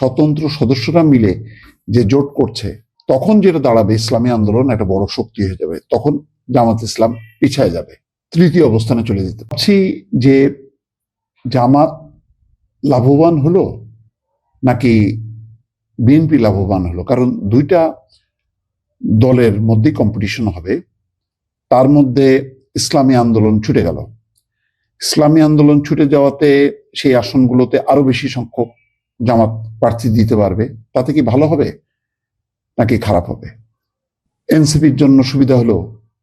স্বতন্ত্র সদস্যরা মিলে যে জোট করছে, তখন যেটা দাঁড়াবে ইসলামী আন্দোলন একটা বড় শক্তি হয়ে যাবে, তখন জামাত ইসলাম পিছায় যাবে, তৃতীয় অবস্থানে চলে যেতে পারছি যে জামাত লাভবান হলো নাকি বিএনপি লাভবান হলো? কারণ দুইটা দলের মধ্যেই কম্পিটিশন হবে, তার মধ্যে ইসলামী আন্দোলন ছুটে গেল। ইসলামী আন্দোলন ছুটে যাওয়াতে সেই আসনগুলোতে আরও বেশি সংখ্যক জামাত প্রার্থী দিতে পারবে, তাতে কি ভালো হবে নাকি খারাপ হবে? এনসিপির জন্য সুবিধা হলো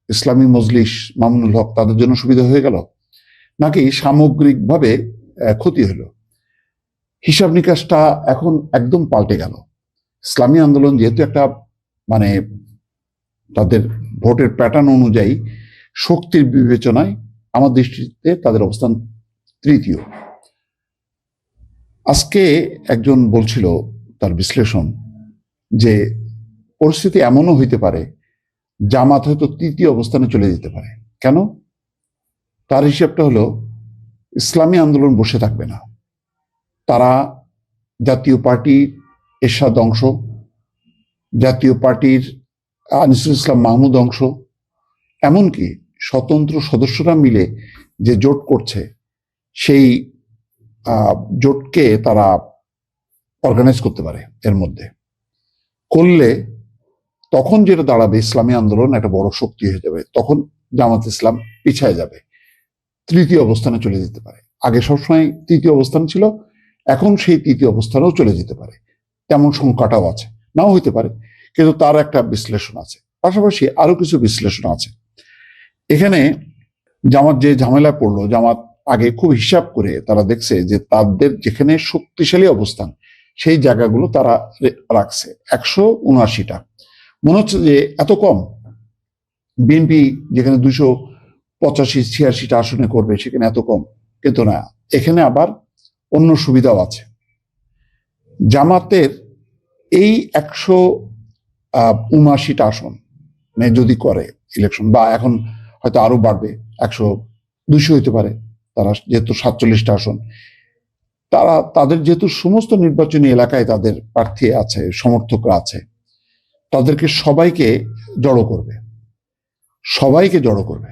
ইসলামী মজলিস, মামুনুল হক, তাদের জন্য সুবিধা হয়ে গেল? নাকি সামগ্রিকভাবে ক্ষতি হলো? হিসাব নিকাশটা এখন একদম পাল্টে গেল। ইসলামী আন্দোলন যেহেতু একটা মানে তাদের ভোটের প্যাটার্ন অনুযায়ী শক্তির বিবেচনায় আমার দৃষ্টিতে তাদের অবস্থান তৃতীয়। আজকে একজন বলছিল তার বিশ্লেষণ যে পরিস্থিতি এমনও হইতে পারে, জামাত হয়তো তৃতীয় অবস্থানে চলে যেতে পারে। কেন? তার হিসাবটা হলো, ইসলামী আন্দোলন বসে থাকবে না। তারা জাতীয় পার্টি এরশাদ অংশ, জাতীয় পার্টির আনিসুল ইসলাম মাহমুদ অংশ, এমনকি স্বতন্ত্র সদস্যরা মিলে যে জোট করছে, সেই জোটকে তারা অর্গানাইজ করতে পারে এর মধ্যে। করলে তখন যেটা দাঁড়াবে, ইসলামী আন্দোলন একটা বড় শক্তি হয়ে যাবে। তখন জামাত ইসলাম পিছায় যাবে, তৃতীয় অবস্থানে চলে যেতে পারে। আগে সবসময় তৃতীয় অবস্থান ছিল, এখন সেই তৃতীয় অবস্থানেও চলে যেতে পারে। তেমন সংখ্যাটাও আছে, নাও হইতে পারে, কিন্তু তার একটা বিশ্লেষণ আছে। পাশাপাশি আরও কিছু বিশ্লেষণ আছে। এখানে জামাত যে ঝামেলা পড়ল, জামাত আগে খুব হিসাব করে তারা দেখছে যে তাদের যেখানে শক্তিশালী অবস্থান, সেই জায়গাগুলো তারা রাখছে। একশো উনআশিটা। মনে হচ্ছে যে এত কম। বিএনপি যেখানে দুশো পঁচাশি, ছিয়াশিটা আসনে করবে, সেখানে এত কম। কিন্তু না, এখানে আবার অন্য সুবিধাও আছে। জামাতের এই একশো উনআশিটা আসন মানে যদি করে ইলেকশন বা এখন হয়তো আরও বাড়বে, একশো, দুশো হইতে পারে। তারা যেহেতু সাতচল্লিশটা আসন, তারা, তাদের যেহেতু সমস্ত নির্বাচনী এলাকায় তাদের প্রার্থী আছে, সমর্থকরা আছে, তাদেরকে সবাইকে জড়ো করবে। সবাইকে জড়ো করবে।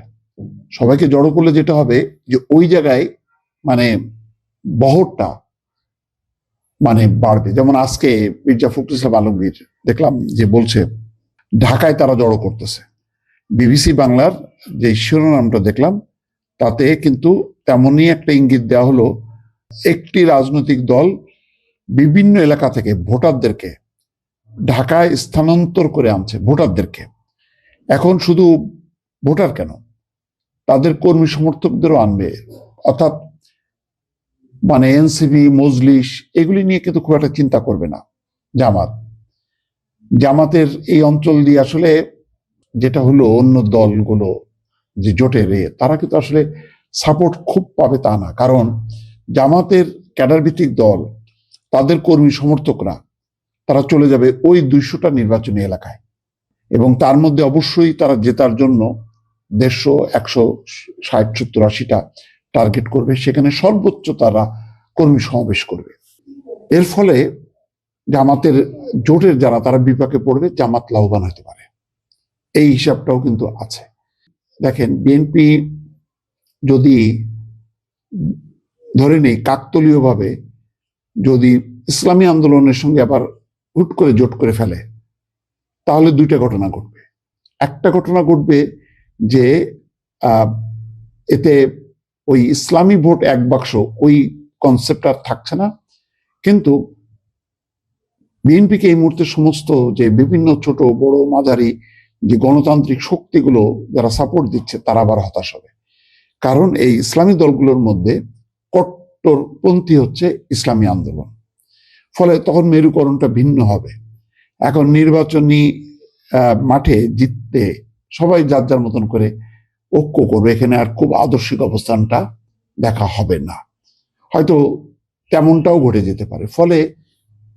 সবাইকে জড়ো করলে যেটা হবে যে ওই জায়গায় মানে বহরটা মানে বাড়বে। যেমন আজকে মির্জা ফখরুল ইসলাম আলমগীর দেখলাম যে বলছে, ঢাকায় তারা জড়ো করতেছে। বিবিসি বাংলার যে শিরোনামটা দেখলাম, তাতে কিন্তু তেমনই একটা ইঙ্গিত দেওয়া হলো, একটি রাজনৈতিক দল বিভিন্ন এলাকা থেকে ভোটারদেরকে ঢাকায় স্থানান্তর করে আনছে, ভোটারদেরকে। এখন শুধু ভোটার কেন? তাদের কর্মী সমর্থকদেরও আনবে। অর্থাৎ মানে এনসিবি মজলিস এগুলি নিয়ে কিন্তু খুব একটা চিন্তা করবে না জামাত। জামাতের এই অঞ্চল দিয়ে আসলে যেটা হলো অন্য দলগুলো যে জোটের এ, তারা কিন্তু আসলে সাপোর্ট খুব পাবে তা না। কারণ জামাতের ক্যাডার ভিত্তিক দল, তাদের কর্মী সমর্থকরা, তারা চলে যাবে ওই দুইশোটা নির্বাচনী এলাকায়। এবং তার মধ্যে অবশ্যই তারা জেতার জন্য দেড়শো, একশো, ষাট, সত্তর, আশিটা টার্গেট করবে। সেখানে সর্বোচ্চ তারা কর্মী সমাবেশ করবে। এর ফলে জামাতের জোটের যারা, তারা বিপাকে পড়বে, জামাত লাভবান হতে পারে। এই হিসাবটাও কিন্তু আছে। দেখেন, বিএনপি যদি ধরে নেই কাকতলীয়ভাবে যদি ইসলামী আন্দোলনের সঙ্গে আবার হুট করে জোট করে ফেলে, তাহলে দুইটা ঘটনা ঘটবে। একটা ঘটনা ঘটবে যে এতে ওই ইসলামী ভোট এক বাক্স, ওই কনসেপ্ট আর থাকছে না। কিন্তু বিএনপিকে এই মুহূর্তে সমস্ত যে বিভিন্ন ছোট, বড়, মাঝারি যে গণতান্ত্রিক শক্তিগুলো যারা সাপোর্ট দিচ্ছে, তারা আবার হতাশ হবে। কারণ এই ইসলামী দলগুলোর মধ্যে কট্টরপন্থী হচ্ছে ইসলামী আন্দোলন। ফলে তখন মেরুকরণটা ভিন্ন হবে। এখন নির্বাচনী মাঠে জিততে সবাই যার যার মতন করে ঐক্য করবে, এখানে আর খুব আদর্শিক অবস্থানটা দেখা হবে না। হয়তো তেমনটাও ঘটে যেতে পারে। ফলে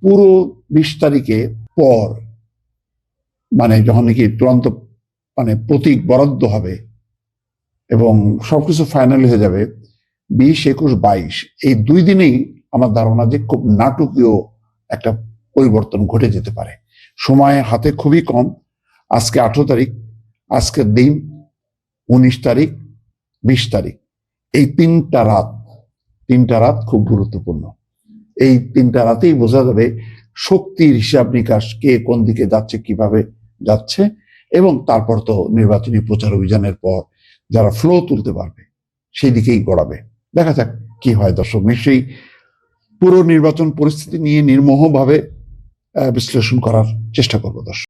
পুরো বিশ তারিখে পর মানে যখন নাকি চূড়ান্ত মানে প্রতীক বরাদ্দ হবে এবং সবকিছু ফাইনাল হয়ে যাবে বিশ একুশ বাইশ। এই দুই দিনেই আমার ধারণা যে খুব নাটকীয় একটা পরিবর্তন ঘটে যেতে পারে। সময় হাতে খুবই কম। আজকে আঠেরো তারিখ, আজকের দিন উনিশ তারিখ, বিশ তারিখ। এই তিনটা রাত তিনটা রাত খুব গুরুত্বপূর্ণ। এই তিনটা রাতেই বোঝা যাবে শক্তির হিসাব নিকাশ কে কোন দিকে যাচ্ছে, কীভাবে যাচ্ছে এবং তারপর তো নির্বাচনী প্রচার অভিযানের পর যারা ফ্লো তুলতে পারবে সেই দিকেই গড়াবে। দেখা যাক কি হয় দর্শক, নিশ্চয়ই পুরো নির্বাচন পরিস্থিতি নিয়ে নির্মোহভাবে বিশ্লেষণ করার চেষ্টা করব দর্শক।